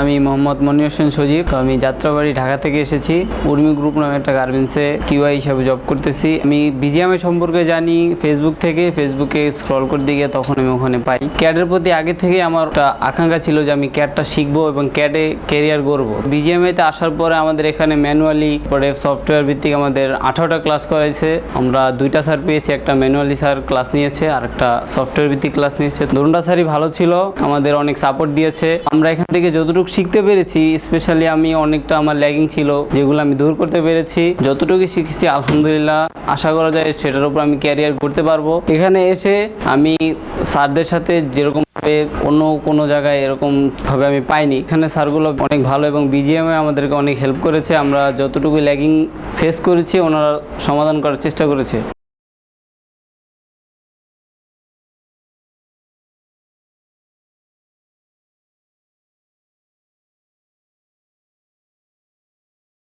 আমি মোহাম্মদ মনি হোসেন সজীব। আমি যাত্রাবাড়ি ঢাকা থেকে এসেছি। উর্মি গ্রুপ নামে একটা গার্মেন্টসে কিউআই হিসাবে জব করতেছি। আমি বিজিএমএ সম্পর্কে জানি ফেসবুক থেকে। ফেসবুকে স্ক্রল করতে গিয়ে তখন আমি ওখানে পাই। ক্যাডের প্রতি আগে থেকে আমার একটা আকাঙ্ক্ষা ছিল যে আমি ক্যাডটা শিখব এবং ক্যাডে ক্যারিয়ার গড়বো। বিজিএমএতে আসার পরে আমাদের এখানে ম্যানুয়ালি পরে সফটওয়্যার ভিত্তিক আমাদের আঠারোটা ক্লাস করাইছে। আমরা দুইটা স্যার পেয়েছি, একটা ম্যানুয়ালি স্যার ক্লাস নিয়েছে আর একটা সফটওয়্যার ভিত্তিক ক্লাস নিয়েছে। দরুনটা স্যারই ভালো ছিল, আমাদের অনেক সাপোর্ট দিয়েছে। আমরা এখান থেকে যতটুকু শিখতে পেরেছি স্পেশালি আমি অনেকটা আমার ল্যাগিং ছিল, যেগুলো আমি দূর করতে পেরেছি। যতটুকু শিখেছি, আলহামদুলিল্লাহ, আশা করা যায় সেটার উপর আমি ক্যারিয়ার করতে পারব। এখানে এসে আমি স্যারদের সাথে যেরকম অন্য কোনো জায়গায় এরকম ভাবে আমি পাইনি। এখানে স্যারগুলো অনেক ভালো এবং বিজিএমএ আমাদেরকে অনেক হেল্প করেছে। আমরা যতটুকু ল্যাগিং ফেস করেছি, ওনারা সমাধান করার চেষ্টা করেছে।